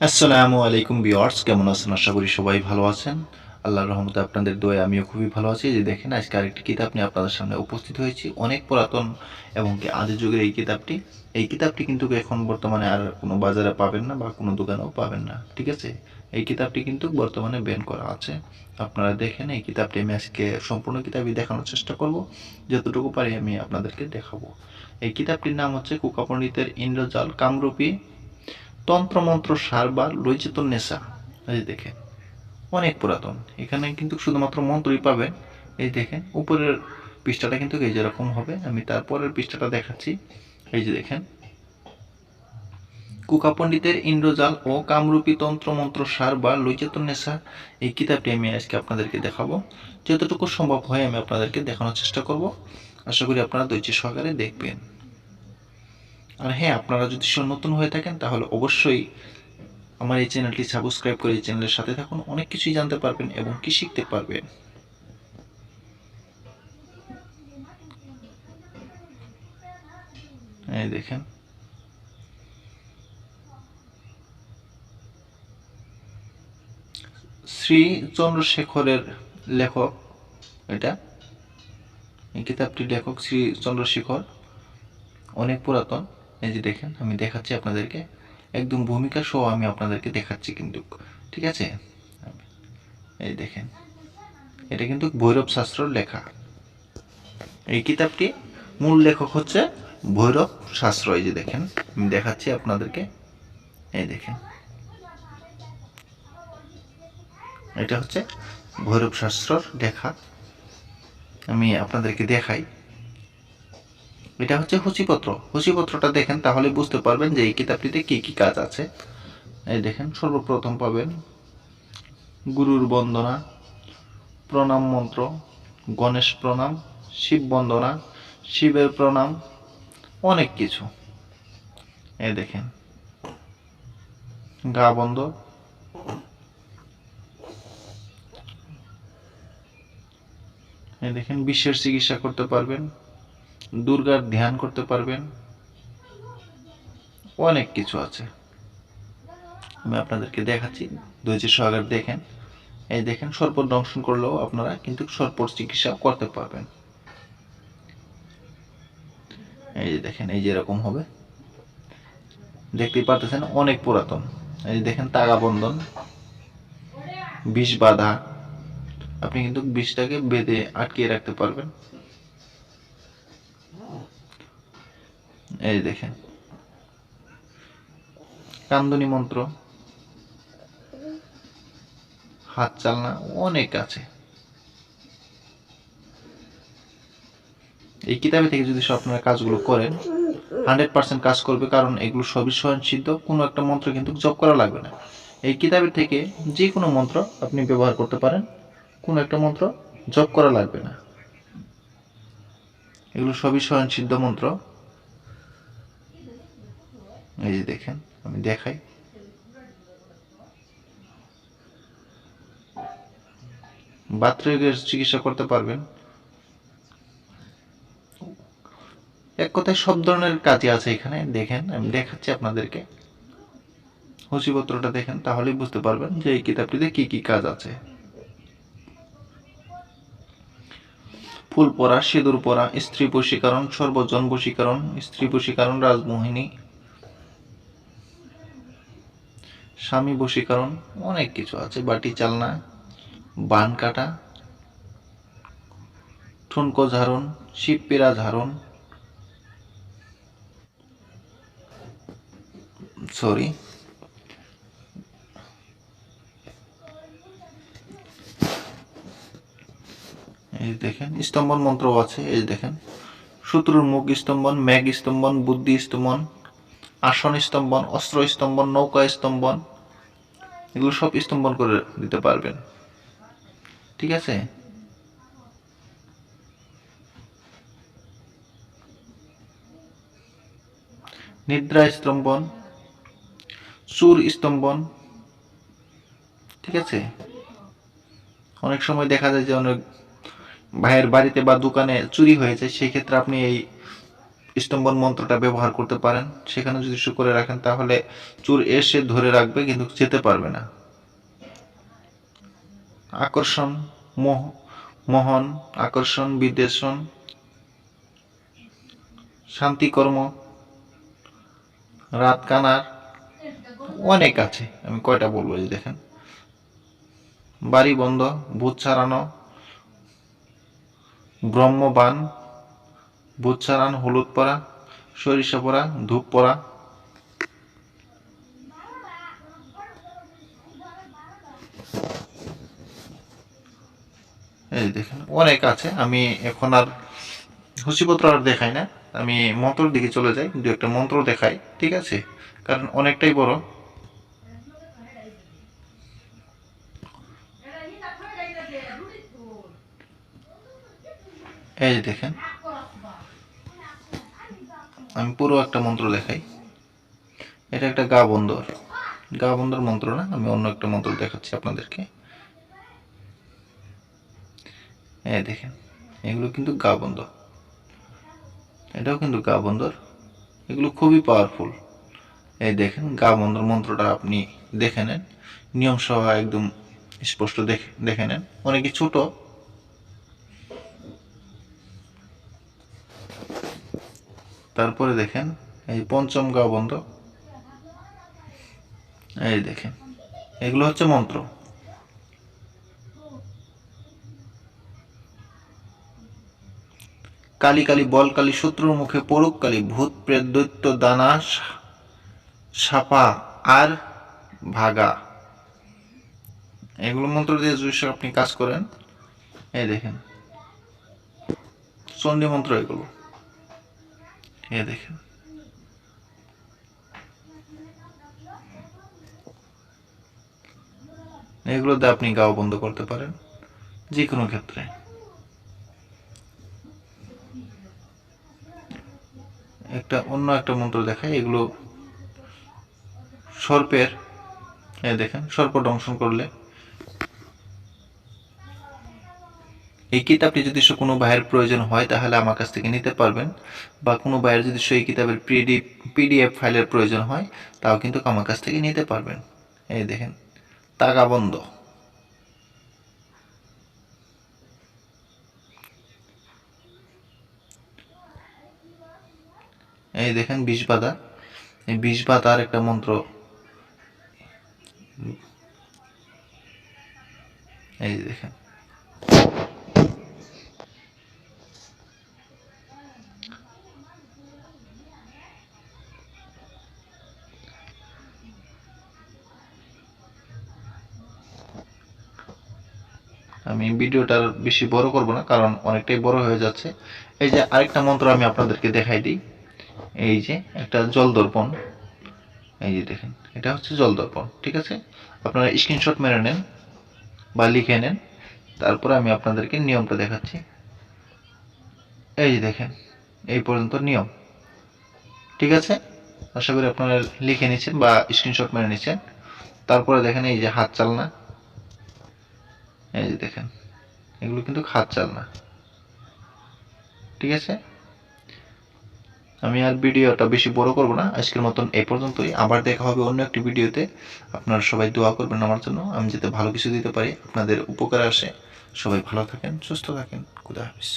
আসসালামু আলাইকুম বিয়ার্স কেমন আছেন? আশা করি সবাই ভালো আছেন। আল্লাহর রহমতে আপনাদের দোয়া আমিও খুবই ভালো আছি। যে দেখেন, আজকে আরেকটি কিতাব নিয়ে আপনাদের সামনে উপস্থিত হয়েছি। অনেক পুরাতন এবং কি আদি যুগের এই কিতাবটি। এই কিতাবটি কিন্তু এখন বর্তমানে আর কোনো বাজারে পাবেন না বা কোনো দোকানেও পাবেন না। ঠিক আছে? এই কিতাবটি কিন্তু বর্তমানে ব্যান করা আছে। আপনারা দেখেন, এই কিতাবটি আমি আজকে সম্পূর্ণ কিতাবই দেখানোর চেষ্টা করব। যতটুকু পারি আমি আপনাদেরকে দেখাবো। এই কিতাবটির নাম হচ্ছে কুকা পণ্ডিতের ইন্দ্রজাল কামরূপী তন্ত্রমন্ত্র সার বা লৈচিতন নেশা। এই দেখেন, অনেক পুরাতন। এখানে কিন্তু শুধুমাত্র মন্ত্রই পাবেন। এই দেখেন, উপরের পৃষ্ঠাটা কিন্তু এই যেরকম হবে। আমি তারপরের পৃষ্ঠাটা দেখাচ্ছি। এই যে দেখেন, কুকা পণ্ডিতের ইন্দ্রজাল ও কামরূপী তন্ত্রমন্ত্র সার বা লৈচেতন নেশা। এই কিতাবটি আমি আজকে আপনাদেরকে দেখাবো। যতটুকু সম্ভব হয় আমি আপনাদেরকে দেখানোর চেষ্টা করব। আশা করি আপনারা ধৈর্য সহকারে দেখবেন। আর হ্যাঁ আপনারা যদি নতুন হয়ে থাকেন, তাহলে অবশ্যই আমার এই চ্যানেলটি সাবস্ক্রাইব করে এই চ্যানেলের সাথে থাকুন। অনেক কিছুই জানতে পারবেন এবং কি শিখতে পারবেন। এই দেখেন। শ্রী চন্দ্রশেখরের লেখক এটা। এই কিতাবটির লেখক শ্রী চন্দ্রশেখর, অনেক পুরাতন। এই যে দেখেন, আমি দেখাচ্ছি আপনাদেরকে। একদম ভূমিকা সহ আমি আপনাদেরকে দেখাচ্ছি কিন্তু। ঠিক আছে? এই দেখেন, এটা কিন্তু ভৈরব শাস্ত্রর লেখা। এই কিতাবটি মূল লেখক হচ্ছে ভৈরব শাস্ত্র। এই যে দেখেন, আমি দেখাচ্ছি আপনাদেরকে। এই দেখেন, এটা হচ্ছে ভৈরব শাস্ত্রর লেখা। আমি আপনাদেরকে দেখাই। এটা হচ্ছে সূচিপত্র। সূচিপত্রটা দেখেন, তাহলে বুঝতে পারবেন যে এই কিতাবটিতে কি কি কাজ আছে। এই দেখেন, সর্বপ্রথম পাবেন গুরুর বন্দনা, প্রণাম মন্ত্র, গণেশ প্রণাম, শিব বন্দনা, শিবের প্রণাম, অনেক কিছু। এই দেখেন, গা বন্ধ। দেখেন, বিশ্বের চিকিৎসা করতে পারবেন। দুর্গার ধ্যান করতে পারবেন। অনেক কিছু আছে। আমি আপনাদেরকে দেখাচ্ছি। ধৈর্য সহকারে দেখেন। এই দেখেন সর্প দংশন করলেও আপনারা কিন্তু সর্পর চিকিৎসা করতে পারবেন। এই যে দেখেন, এই যে এরকম হবে। দেখতেই পারতেছেন, অনেক পুরাতন। এই যে দেখেন তাগা বন্ধন বিষ বাধা। আপনি কিন্তু বিষটাকে বেঁধে আটকিয়ে রাখতে পারবেন। এই দেখেন। কান্দনী মন্ত্র। হাত চালনা অনেক আছে। এই কিতাবে থেকে যদি আপনারা কাজগুলো করেন, হান্ড্রেড পার্সেন্ট কাজ করবে কারণ এগুলো সবই স্বয়ংসিদ্ধ, কোনো একটা মন্ত্র কিন্তু জপ করা লাগবে না। এই কিতাবের থেকে যে কোনো মন্ত্র আপনি ব্যবহার করতে পারেন, কোনো একটা মন্ত্র জপ করা লাগবে না। এগুলো সবই স্বয়ংসিদ্ধ মন্ত্র। দেখেন, আমি দেখাই। বাতরোগের চিকিৎসা করতে পারবেন। এক কথায় সব ধরনের কাজই আছে এখানে, দেখেন, আমি দেখাচ্ছি আপনাদেরকে। সূচিপত্রটা দেখেন, তাহলেই বুঝতে পারবেন যে এই কিতাবটিতে কি কি কাজ আছে। ফুল পরা সিঁদুর পরা স্ত্রী বশীকরণ, সর্বজন বশীকরণ, স্ত্রী বশীকরণ, রাজমোহিনী। স্বামী বশীকরণ, অনেক কিছু আছে, বাটি চালনা, বান কাটা, ঠুনকো ঝাড়ন, শিব পেরা ঝাড়ন সরি এই দেখেন, স্তম্ভন মন্ত্র আছে, এই দেখেন, শত্রুর মুখ স্তম্ভন মেঘ স্তম্ভন, বুদ্ধি স্তম্ভন আসন স্তম্ভন, অস্ত্র স্তম্ভন, নৌকা স্তম্ভন, এগুলো সব স্তম্ভন করে দিতে পারবেন। ঠিক আছে? নিদ্রা স্তম্ভন চুর স্তম্ভন, ঠিক আছে? অনেক সময় দেখা যায় যে অনেক ভাইয়ের বাড়িতে বা দোকানে চুরি হয়েছে সেই ক্ষেত্রে আপনি এই স্তম্ভন মন্ত্রটা ব্যবহার করতে পারেন। সেখানে যদি শু করে রাখেন, তাহলে চোর এসে ধরে রাখবে, কিন্তু যেতে পারবে না। আকর্ষণ, মোহ, মোহন, আকর্ষণ, বিদ্বেষণ, শান্তিকর্ম, রাত কানার, অনেক আছে। আমি কয়টা বলব যে দেখেন। বাড়ি বন্ধ, ভূত ছাড়ানো, ব্রহ্মবান ছাড়ান হলুদ পরা, সরিষা পরা, ধূপ পরা। এই দেখেন, অনেক আছে। আমি এখন আর হুসিপত্র আর দেখাই না। আমি মন্ত্রর দিকে চলে যাই, দু একটা মন্ত্র দেখাই, ঠিক আছে? কারণ অনেকটাই বড়। এই দেখেন আমি পুরো একটা মন্ত্র দেখাই। এটা একটা গা বন্দর। গা বন্দর মন্ত্র না? আমি অন্য একটা মন্ত্র দেখাচ্ছি আপনাদেরকে। এই দেখেন, এগুলো কিন্তু গা বন্দর। এটাও কিন্তু গা বন্দর। এগুলো খুবই পাওয়ারফুল এই দেখেন, গা বন্দর মন্ত্রটা আপনি দেখে নেন। নিয়ম সহ একদম স্পষ্ট দেখে দেখে নেন। অনেকে ছোট তারপরে দেখেন, এই পঞ্চম গা বন্ধ। এই দেখেন, এগুলো হচ্ছে মন্ত্র। কালী কালী বল কালী শত্রুর মুখে পড়ুক কালী ভূত, প্রেত, দৈত্য, দানা সাপা আর ভাগা। এগুলো মন্ত্র দিয়ে যদি আপনি কাজ করেন, এই দেখেন, চণ্ডী মন্ত্র এগুলো। এই দেখেন। এগুলো দিয়ে আপনি গাও বন্ধ করতে পারেন যে কোনো ক্ষেত্রে। একটা অন্য একটা মন্ত্র দেখায় এগুলো সর্পের দেখেন সর্প দংশন করলে এই কিতাবটি যদি কোনো ভাইয়ের প্রয়োজন হয়, তাহলে আমার কাছ থেকে নিতে পারবেন। বা কোনো ভাইয়ের যদি সেই কিতাবের পিডি, পিডিএফ ফাইলের প্রয়োজন হয়, তাও কিন্তু আমার কাছ থেকে নিতে পারবেন। এই দেখেন তাগা বন্ধ এই দেখেন বিষ বাধা এই বিষ বাধার একটা মন্ত্র। এই দেখেন। আমি ভিডিওটার বেশি বড় করব না, কারণ অনেকটাই বড় হয়ে যাচ্ছে। এই যে আরেকটা মন্ত্র আমি আপনাদেরকে দেখাই দিই। এই যে একটা জল দর্পণ। এই যে দেখেন, এটা হচ্ছে জল দর্পণ, ঠিক আছে? আপনারা স্ক্রিনশট মেরে নেন বা লিখে নেন। তারপরে আমি আপনাদেরকে নিয়মটা দেখাচ্ছি। এই যে দেখেন, এই পর্যন্ত নিয়ম, ঠিক আছে? আশা করি আপনারা লিখে নিচ্ছেন বা স্ক্রিনশট মেরে নিচ্ছেন তারপরে দেখেন এই যে হাত চালনা এই যে দেখেন, এগুলো কিন্তু খাদ চাল না। ঠিক আছে? আমি আর ভিডিওটা বেশি বড় করব না, আজকের মতন এ পর্যন্তই। আবার দেখা হবে অন্য একটি ভিডিওতে। আপনারা সবাই দোয়া করবেন আমার জন্য। আমি যাতে ভালো কিছু দিতে পারি, আপনাদের উপকার আসে। সবাই ভালো থাকেন, সুস্থ থাকেন। খুদা হাফিজ।